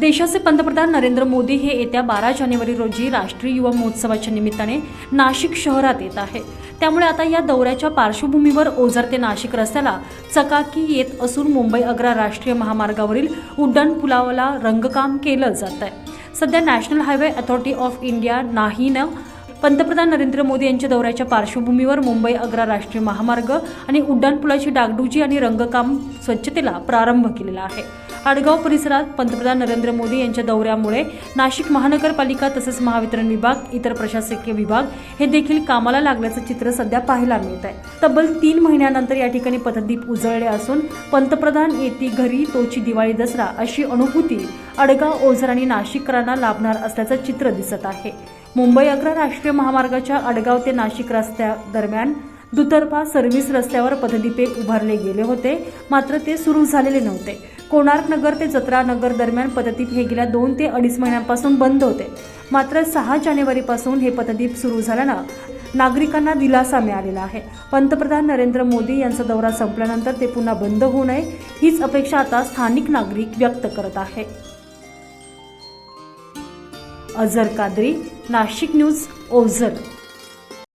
देशाचे पंतप्रधान नरेंद्र मोदी हे येत्या बारा जानेवारी रोजी राष्ट्रीय युवा महोत्सवाच्या निमित्ताने नाशिक शहरात येत आहे. त्यामुळे आता या दौऱ्याच्या पार्श्वभूमीवर ओझर ते नाशिक रस्त्याला चकाकी येत असून मुंबई अग्रा राष्ट्रीय महामार्गावरील उड्डाण पुलावाला रंगकाम केलं जात आहे सध्या national highway authority of India नाहीनं पंतप्रधान नरेंद्र मोदी यांच्या दौऱ्याच्या पार्श्वभूमीवर मुंबई आग्रा राष्ट्रीय महामार्ग आणि उड्डाणपुलाची डागडुजी आणि रंगकाम स्वच्छतेला प्रारंभ केलेला आहे. आडगाव परिसरात पंतप्रधान नरेंद्र मोदी यांच्या दौऱ्यामुळे नाशिक महानगरपालिका तसेच महावितरण विभाग इतर प्रशासकीय विभाग हे देखील कामाला लागल्याचं चित्र सध्या पाहायला मिळत आहे तब्बल तीन महिन्यानंतर या ठिकाणी पथदीप उजळले असून पंतप्रधान येती घरी तोची दिवाळी दसरा अशी अनुभूती अडगाव ओझर आणि नाशिककरांना लाभणार असल्याचं चित्र दिसत आहे. मुंबई अकरा राष्ट्रीय महामार्गाच्या अडगाव ते नाशिक रस्त्या दरम्यान दुतर्फा सर्व्हिस रस्त्यावर पथदीपे उभारले गेले होते. मात्र ते सुरू झालेले नव्हते. कोणार्क नगर ते जत्रा नगर दरम्यान पथदीप हे गेल्या दोन ते अडीच महिन्यांपासून बंद होते. मात्र सहा जानेवारीपासून हे पथदीप सुरू झाल्यानं नागरिकांना दिलासा मिळालेला आहे. पंतप्रधान नरेंद्र मोदी यांचा दौरा संपल्यानंतर ते पुन्हा बंद होऊ नये हीच अपेक्षा आता स्थानिक नागरिक व्यक्त करत आहे. अझर कादरी नाशिक न्यूज ओझर.